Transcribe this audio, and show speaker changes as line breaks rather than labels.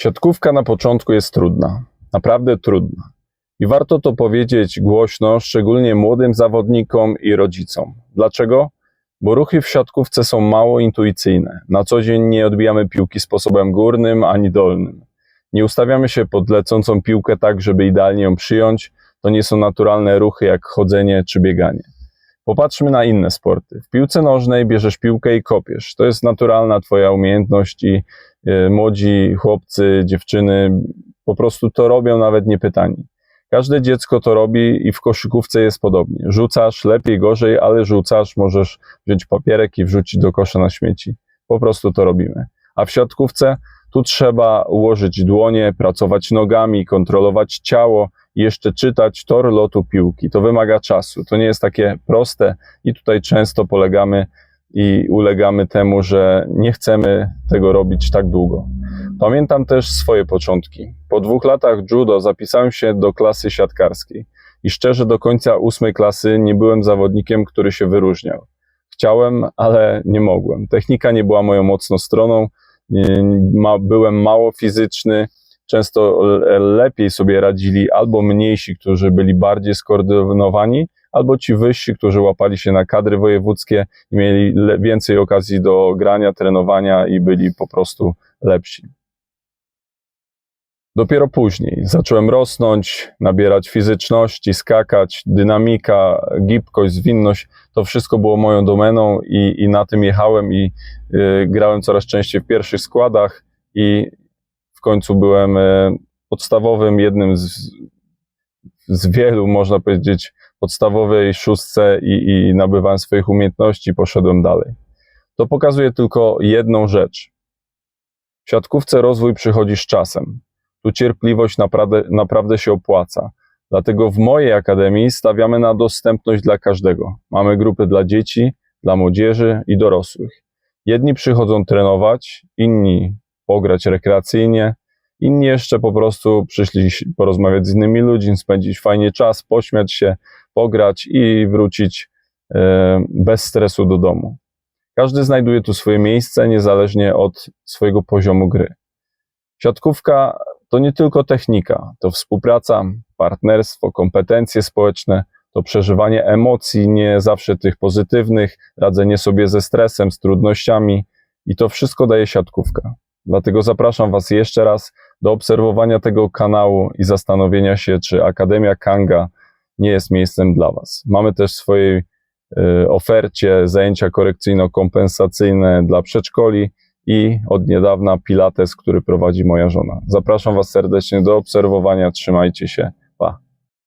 Siatkówka na początku jest trudna, naprawdę trudna. I warto to powiedzieć głośno, szczególnie młodym zawodnikom i rodzicom. Dlaczego? Bo ruchy w siatkówce są mało intuicyjne. Na co dzień nie odbijamy piłki sposobem górnym ani dolnym. Nie ustawiamy się pod lecącą piłkę tak, żeby idealnie ją przyjąć. To nie są naturalne ruchy jak chodzenie czy bieganie. Popatrzmy na inne sporty. W piłce nożnej bierzesz piłkę i kopiesz. To jest naturalna twoja umiejętność i y, młodzi chłopcy, dziewczyny po prostu to robią nawet niepytani. Każde dziecko to robi i w koszykówce jest podobnie. Rzucasz lepiej, gorzej, ale rzucasz, możesz wziąć papierek i wrzucić do kosza na śmieci. Po prostu to robimy. A w siatkówce tu trzeba ułożyć dłonie, pracować nogami, kontrolować ciało jeszcze czytać tor lotu piłki. To wymaga czasu. To nie jest takie proste i tutaj często polegamy i ulegamy temu, że nie chcemy tego robić tak długo. Pamiętam też swoje początki. Po dwóch latach judo zapisałem się do klasy siatkarskiej i szczerze do końca ósmej klasy nie byłem zawodnikiem, który się wyróżniał. Chciałem, ale nie mogłem. Technika nie była moją mocną stroną, byłem mało fizyczny, często le- lepiej sobie radzili albo mniejsi, którzy byli bardziej skoordynowani, albo ci wyżsi, którzy łapali się na kadry wojewódzkie i mieli więcej okazji do grania, trenowania i byli po prostu lepsi. Dopiero później zacząłem rosnąć, nabierać fizyczności, skakać, dynamika, gibkość, zwinność. To wszystko było moją domeną i, i na tym jechałem i y, grałem coraz częściej w pierwszych składach i w końcu byłem y, podstawowym, jednym z, z wielu, można powiedzieć, podstawowej szóstce i, i nabywałem swoich umiejętności, poszedłem dalej. To pokazuje tylko jedną rzecz. W siatkówce rozwój przychodzi z czasem. Tu cierpliwość naprawdę, naprawdę się opłaca. Dlatego w mojej akademii stawiamy na dostępność dla każdego. Mamy grupy dla dzieci, dla młodzieży i dorosłych. Jedni przychodzą trenować, inni pograć rekreacyjnie, inni jeszcze po prostu przyszli porozmawiać z innymi ludźmi, spędzić fajnie czas, pośmiać się, pograć i wrócić e, bez stresu do domu. Każdy znajduje tu swoje miejsce, niezależnie od swojego poziomu gry. Siatkówka to nie tylko technika, to współpraca, partnerstwo, kompetencje społeczne, to przeżywanie emocji, nie zawsze tych pozytywnych, radzenie sobie ze stresem, z trudnościami i to wszystko daje siatkówka. Dlatego zapraszam Was jeszcze raz do obserwowania tego kanału i zastanowienia się, czy Akademia Kanga nie jest miejscem dla Was. Mamy też w swojej y, ofercie zajęcia korekcyjno-kompensacyjne dla przedszkoli i od niedawna Pilates, który prowadzi moja żona. Zapraszam Was serdecznie do obserwowania. Trzymajcie się.